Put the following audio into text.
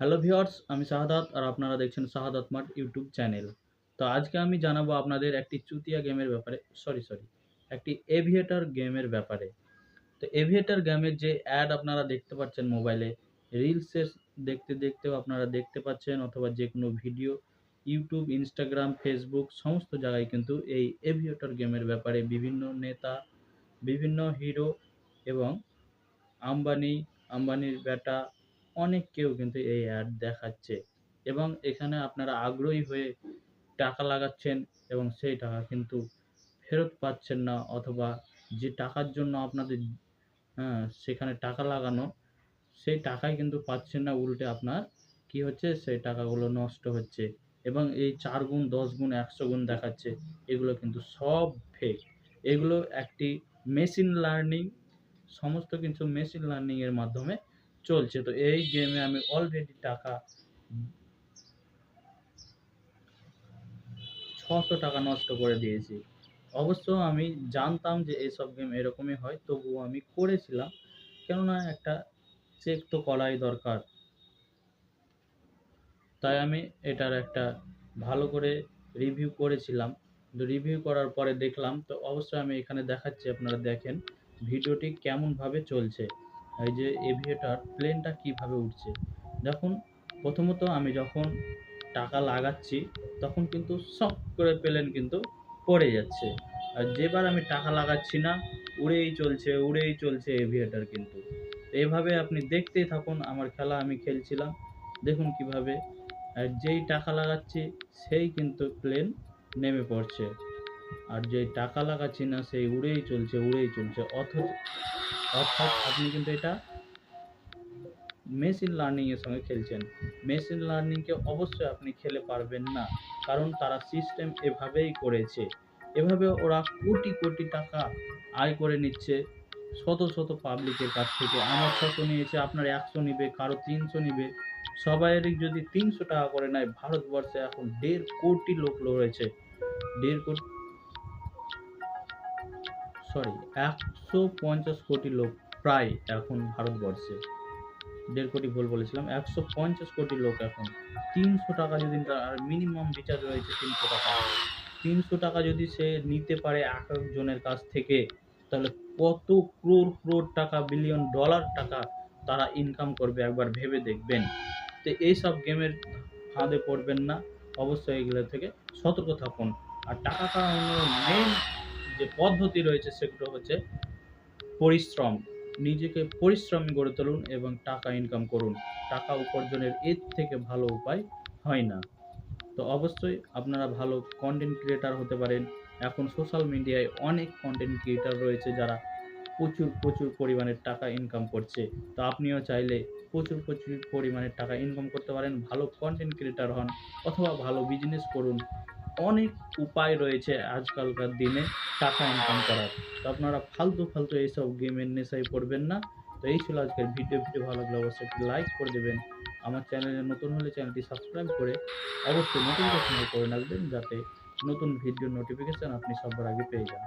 Hello viewers আমি শাহাদাত আর আপনারা দেখছেন শাহাদাত মার্ট ইউটিউব চ্যানেল। তো আজকে আমি জানাব আপনাদের একটি চুতিয়া গেমের ব্যাপারে সরি সরি একটি এভিয়েটার গেমের ব্যাপারে। তো এভিয়েটার গেমের যে অ্যাড আপনারা দেখতে পাচ্ছেন মোবাইলে রিলসের দেখতে দেখতেও আপনারা দেখতে পাচ্ছেন, অথবা যে কোনো ভিডিও ইউটিউব ইনস্টাগ্রাম ফেসবুক সমস্ত জায়গায় কিন্তু এই এভিয়েটার গেমের ব্যাপারে বিভিন্ন নেতা, বিভিন্ন হিরো এবং আম্বানি, আম্বানির বেটা অনেক কেউ কিন্তু এই অ্যাড দেখাচ্ছে এবং এখানে আপনারা আগ্রহী হয়ে টাকা লাগাচ্ছেন এবং সেই টাকা কিন্তু ফেরত পাচ্ছেন না অথবা যে টাকার জন্য আপনাদের হ্যাঁ সেখানে টাকা লাগানো, সেই টাকাই কিন্তু পাচ্ছেন না উল্টে আপনার কি হচ্ছে? সেই টাকাগুলো নষ্ট হচ্ছে এবং এই চার গুণ, দশ গুণ, একশো গুণ দেখাচ্ছে। এগুলো কিন্তু সব ফেক এগুলো একটি মেশিন লার্নিং সমস্ত কিছু মেশিন লার্নিংয়ের মাধ্যমে চলছে। তো এই গেমে আমি অলরেডি টাকা ছশো টাকা নষ্ট করে দিয়েছি। অবশ্য আমি জানতাম যে এইসব গেম এরকমই হয়, তবুও আমি করেছিলাম। কেননা একটা চেক তো করাই দরকার। তাই আমি এটার একটা ভালো করে রিভিউ করেছিলাম। রিভিউ করার পরে দেখলাম, তো অবশ্যই আমি এখানে দেখাচ্ছি, আপনারা দেখেন, ভিডিওটি কেমনভাবে চলছে। এই যে এভিয়েটার প্লেনটা কীভাবে উঠছে? দেখুন, প্রথমত আমি যখন টাকা লাগাচ্ছি, তখন কিন্তু শক করে প্লেন কিন্তু পড়ে যাচ্ছে। আর যেবার আমি টাকা লাগাচ্ছি না, উড়েই চলছে উড়েই চলছে এভিয়েটার কিন্তু। এভাবে আপনি দেখতেই থাকুন, আমার খেলা আমি খেলছিলাম। দেখুন কীভাবে যেই টাকা লাগাচ্ছি, সেই কিন্তু প্লেন নেমে পড়ছে। আর যেই টাকা লাগাচ্ছি না, সেই উড়েই চলছে উড়েই চলছে। অথচ অর্থাৎ আপনি কিন্তু এটা মেশিন লার্নিংয়ের সঙ্গে খেলছেন। মেশিন লার্নিংকে অবশ্যই আপনি খেলে পারবেন না, কারণ তারা সিস্টেম এভাবেই করেছে। এভাবে ওরা কোটি কোটি টাকা আয় করে নিচ্ছে, শত শত পাবলিকের কাছ থেকে। আমার ছশো নিয়েছে, আপনার একশো নিবে, কারও তিনশো নিবে। সবাইয়েরই যদি তিনশো টাকা করে নেয়, ভারতবর্ষে এখন দেড় কোটি লোক রয়েছে। দেড় কোটি সরি, একশো পঞ্চাশ কোটি লোক প্রায় এখন ভারতবর্ষে। দেড় কোটি ভুল বলেছিলাম, একশো পঞ্চাশ কোটি লোক এখন। তিনশো টাকা যদি আর মিনিমাম রিচার্জ রয়েছে তিনশো টাকা। তিনশো টাকা যদি সে নিতে পারে এক একজনের কাছ থেকে, তাহলে কত ক্রোর ক্রোর টাকা বিলিয়ন ডলার টাকা তারা ইনকাম করবে একবার ভেবে দেখবেন। তো এইসব গেমের ফাঁদে পড়বেন না। অবশ্যই এগুলো থেকে সতর্ক থাকুন। আর টাকা কামানোর মেন যে পদ্ধতি রয়েছে সেগুলো হচ্ছে পরিশ্রম। নিজেকে পরিশ্রমী গড়ে তুলুন এবং টাকা ইনকাম করুন। টাকা উপার্জনের এর থেকে ভালো উপায় হয় না। তো অবশ্যই আপনারা ভালো কন্টেন্ট ক্রিয়েটার হতে পারেন। এখন সোশ্যাল মিডিয়ায় অনেক কন্টেন্ট ক্রিয়েটার রয়েছে যারা প্রচুর প্রচুর পরিমাণে টাকা ইনকাম করছে। তো আপনিও চাইলে প্রচুর প্রচুর পরিমাণে টাকা ইনকাম করতে পারেন। ভালো কন্টেন্ট ক্রিয়েটার হন অথবা ভালো বিজনেস করুন। অনেক উপায় রয়েছে আজকালকার দিনে টাকা ইনকাম করার। তো আপনারা ফালতু ফালতু এইসব গেমের নেশায় পড়বেন না। তো এই ছিল আজকের ভিডিও ভিডিও ভালো লাগলে অবশ্যই একটি লাইক করে দেবেন। আমার চ্যানেলে নতুন হলে চ্যানেলটি সাবস্ক্রাইব করে অবশ্যই নোটিফিকেশন করে রাখবেন যাতে নতুন ভিডিও নোটিফিকেশান আপনি সবার আগে পেয়ে যান।